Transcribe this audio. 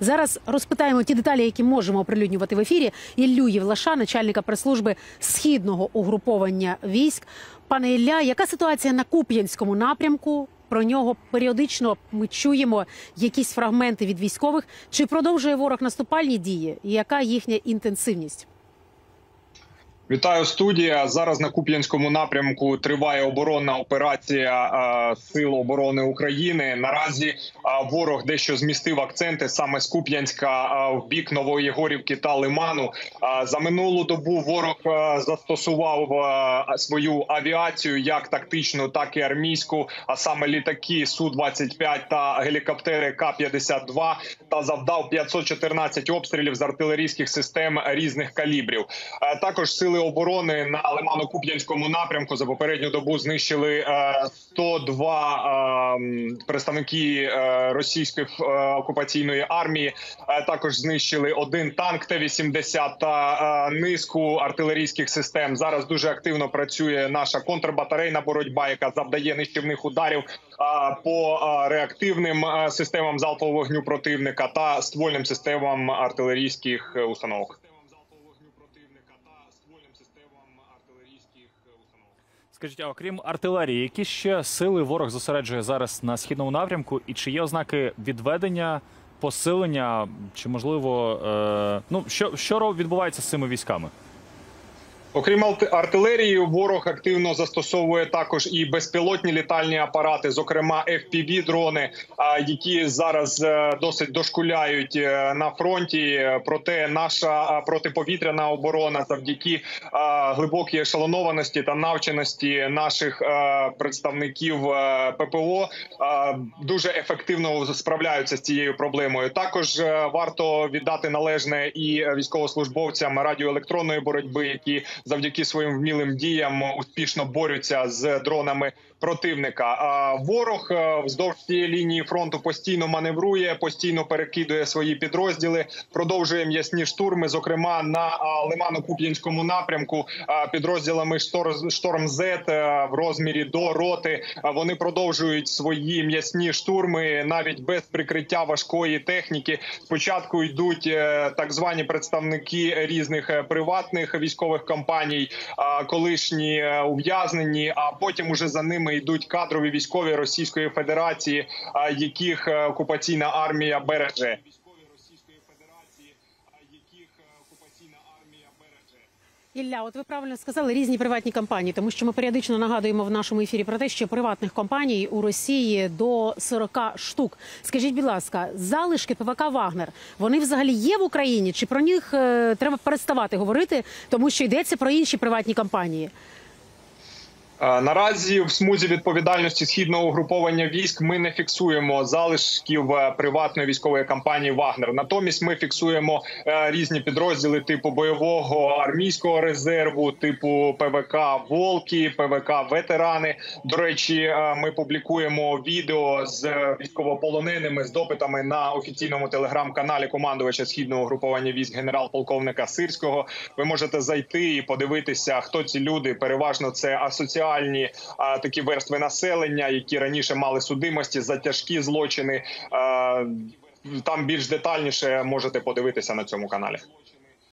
Зараз розпитаємо ті деталі, які можемо оприлюднювати в ефірі. Іллю Євлаша, начальника прес-служби східного угруповання військ. Пане Ілля, яка ситуація на Куп'янському напрямку? Про нього періодично ми чуємо якісь фрагменти від військових. Чи продовжує ворог наступальні дії? Яка їхня інтенсивність? Вітаю студія. Зараз на Куп'янському напрямку триває оборонна операція Сил оборони України. Наразі ворог дещо змістив акценти саме з Куп'янська в бік Нової Горівки та Лиману. За минулу добу ворог застосував свою авіацію як тактичну, так і армійську, а саме літаки су 25 та гелікоптери К-52 та завдав 514 обстрілів з артилерійських систем різних калібрів. Також сили оборони на Лимано-Куп'янському напрямку за попередню добу знищили е, 102 е, представники е, російської е, окупаційної армії. Також знищили один танк Т-80 та низку артилерійських систем. Зараз дуже активно працює наша контрбатарейна боротьба, яка завдає нищівних ударів по реактивним системам залпового вогню противника та ствольним системам артилерійських установок. Скажіть, а окрім артилерії, які ще сили ворог зосереджує зараз на східному напрямку, і чи є ознаки відведення, посилення, чи можливо, е, ну що, що відбувається з цими військами? Окрім арти- артилерії, ворог активно застосовує також і безпілотні літальні апарати, зокрема fpv дрони, які зараз е, досить дошкуляють е, на фронті. Проте наша протиповітряна оборона, завдяки глибокій ешелонованості та навченості наших е, представників ППО, дуже ефективно справляються з цією проблемою. Також варто віддати належне і військовослужбовцям радіоелектронної боротьби, які завдяки своїм вмілим діям успішно борються з дронами противника. А ворог е, вздовж цієї лінії фронту постійно маневрує, постійно перекидує свої підрозділи, продовжує м'ясні штурми. Зокрема, на а, Лимано-Куп'янському напрямку а, підрозділами «Штор- шторм З е, в розмірі до роти. Вони продовжують свої м'ясні штурми навіть без прикриття важкої техніки. Спочатку йдуть е, так звані представники різних е, приватних військових компаній, а, колишні е, ув'язнені. А потім уже за ними йдуть кадрові військові Російської Федерації, яких е, окупаційна армія береже. Ілля, от ви правильно сказали різні приватні компанії, тому що ми періодично нагадуємо в нашому ефірі про те, що приватних компаній у Росії до 40 штук. Скажіть, будь ласка, залишки ПВК Вагнер вони взагалі є в Україні? Чи про них е, треба переставати говорити, тому що йдеться про інші приватні компанії? Е, Наразі в смузі відповідальності східного угруповання військ ми не фіксуємо залишків е, приватної військової компанії Вагнер. Натомість ми фіксуємо е, різні підрозділи типу бойового армійського резерву, типу ПВК Волки, ПВК Ветерани. До речі, ми публікуємо відео з військовополоненими з допитами на офіційному телеграм-каналі командувача східного угруповання військ генерал-полковника Сирського. Ви можете зайти і подивитися, хто ці люди. Переважно це асоціальні а, такі верстви населення, які раніше мали судимості за тяжкі злочини. А, там більш детальніше можете подивитися на цьому каналі.